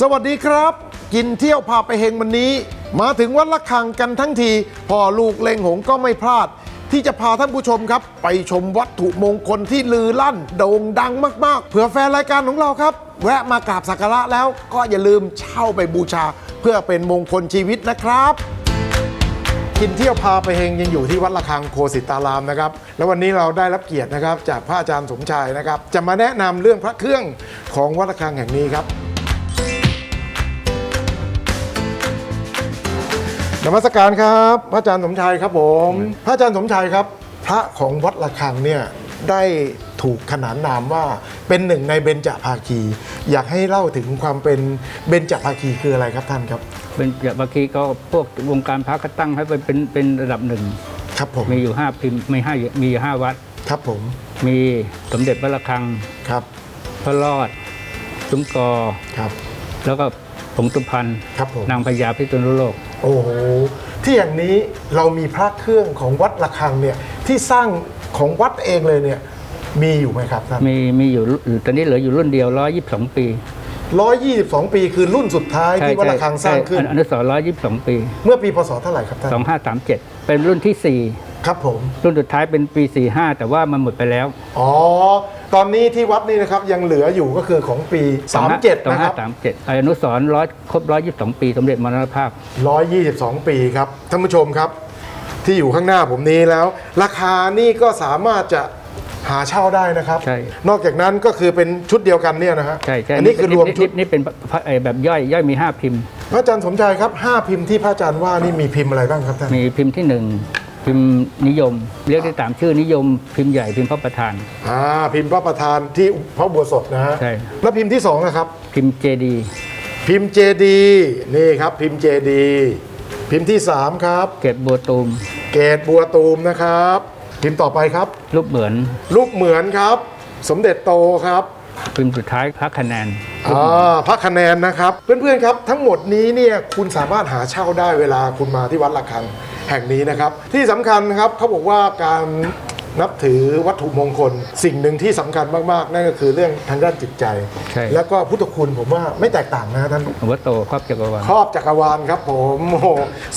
สวัสดีครับ กินเที่ยวพาไปเฮงวันนี้ มาถึงวัดละคังกันทั้งทีพ่อลูกเลงหงก็ไม่พลาด ที่จะพาท่านผู้ชมครับ ไปชมวัตถุมงคลที่ลือลั่น โด่งดังมาก ๆ เผื่อแฟนรายการของเราครับ แวะมากราบสักการะแล้วก็อย่าลืมเช่าไปบูชา เพื่อเป็นมงคลชีวิตนะครับ กินเที่ยวพาไปเฮงยังอยู่ที่วัดระฆังโคสิตารามนะครับ แล้ววันนี้เราได้รับเกียรตินะครับจากพระอาจารย์สมชายนะครับ จะมาแนะนำเรื่องพระเครื่องของวัดระฆังแห่งนี้ครับนมัสการครับพระอาจารย์สมชายครับผม พระอาจารย์สมชายครับ พระของวัดระฆังเนี่ยได้ ถูกขนานนามว่าเป็นหนึ่งในเบญจภาคี อยากให้เล่าถึงความเป็นเบญจภาคีคืออะไรครับท่านครับเป็นแบบเมื่อกี้ก็พวกวงการพระก็ตั้งให้เป็นเป็นเป็นระดับหนึ่งครับผมมีอยู่ห้าพิมพ์มีห้ามีอยู่ห้าวัด ครับผม มีสมเด็จพระระฆังครับ พระรอดซุ้มกอครับ แล้วก็ผงสุพรรณครับผมนางพญาพิษณุโลก โอ้โหที่อย่างนี้เรามีพระเครื่องของวัดระฆังเนี่ยที่สร้างของวัดเองเลยเนี่ย มีอยู่ไหมครับท่านมีมีอยู่รุ่นตอนนี้เหลืออยู่รุ่นเดียว 122 ปี 122 ปีคือรุ่นสุดท้ายที่วัดระฆังสร้างขึ้นใช่อนุสรณ์122 ปี เมื่อปีพศเท่าไหร่ครับท่าน2537 เป็นรุ่นที่ครับผม4รุ่นสุดท้ายเป็นปี 45 แต่ว่ามันหมดไปแล้ว อ๋อ ตอนนี้ที่วัดนี่นะครับยังเหลืออยู่ก็คือของปี 37 นะครับ2537อนุสรณ์ร้อยครบ 122 ปีสมเด็จมรณภาพ 122 ปีครับท่านผู้ชมครับ ที่อยู่ข้างหน้าผมนี้แล้ว ราคานี่ก็สามารถจะ หาเช่าได้นะครับ ใช่ นอกจากนั้นก็คือเป็นชุดเดียวกันเนี่ยนะฮะใช่ใช่อันนี้คือรวมชุดนี่เป็นพระเอ่อแบบย่อยย่อยมี 5 พิมพ์ พระอาจารย์สมชายครับ 5 พิมพ์ที่พระอาจารย์ว่านี่มีพิมพ์อะไรบ้างครับท่านมีพิมพ์ที่ 1 พิมพ์นิยม เรียกได้ตามชื่อนิยม พิมพ์ใหญ่พิมพ์พระประธานอ่าพิมพ์พระประธานที่พระอุโบัวสดนะฮะใช่แล้วพิมพ์ที่2นะครับพิมพ์เจดีพิมพ์เจดีนี่ครับพิมพ์เจดีพิมพ์ที่ 3 ครับ เกตบัวตูม เกตบัวตูมนะครับ พิมพ์ต่อไปครับ รูปเหมือนรูปเหมือนครับ สมเด็จโตครับพิมพ์สุดท้ายพระคะแนนอ่าพระคะแนนนะครับ เพื่อนๆครับทั้งหมดนี้เนี่ยคุณสามารถหาเช่าได้เวลาคุณมาที่วัดระฆังแห่งนี้นะครับ ที่สำคัญครับเขาบอกว่าการ นับถือวัตถุมงคล สิ่งหนึ่งที่สำคัญมากๆ นั่นก็คือเรื่องทางด้านจิตใจใช่แล้วก็พุทธคุณผมว่าไม่แตกต่างนะท่านหัวโตครอบจักรวาลครอบจักรวาลครับผมโอ้โห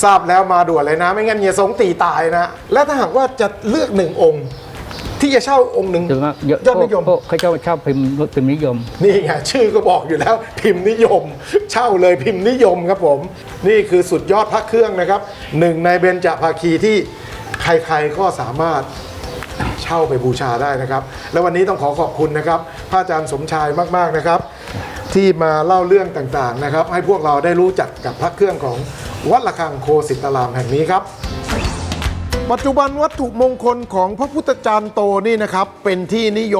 ทราบแล้วมาด่วนเลยนะ ไม่งั้นเฮียสงตีตายนะ และถ้าหากว่าจะเลือกหนึ่งองค์ที่จะเช่าองค์หนึ่งจนว่าเยอะยอดนิยมพวกเขาเจ้าเช่าพิมพ์พิมพ์นิยม นี่ไงชื่อก็บอกอยู่แล้ว พิมพ์นิยม เช่าเลยพิมพ์นิยมครับผม นี่คือสุดยอดพระเครื่องนะครับหนึ่งในเบญจภาคีที่ใครๆก็สามารถ เช่าไปบูชาได้นะครับ แล้ววันนี้ต้องขอขอบคุณนะครับพระอาจารย์สมชายมากๆนะครับ ที่มาเล่าเรื่องต่างๆนะครับ ให้พวกเราได้รู้จักกับพระเครื่องของวัดระฆังโคสิตารามแห่งนี้ครับ ปัจจุบันวัตถุมงคลของพระพุทธจารย์โตนี่นะครับเป็นที่นิยม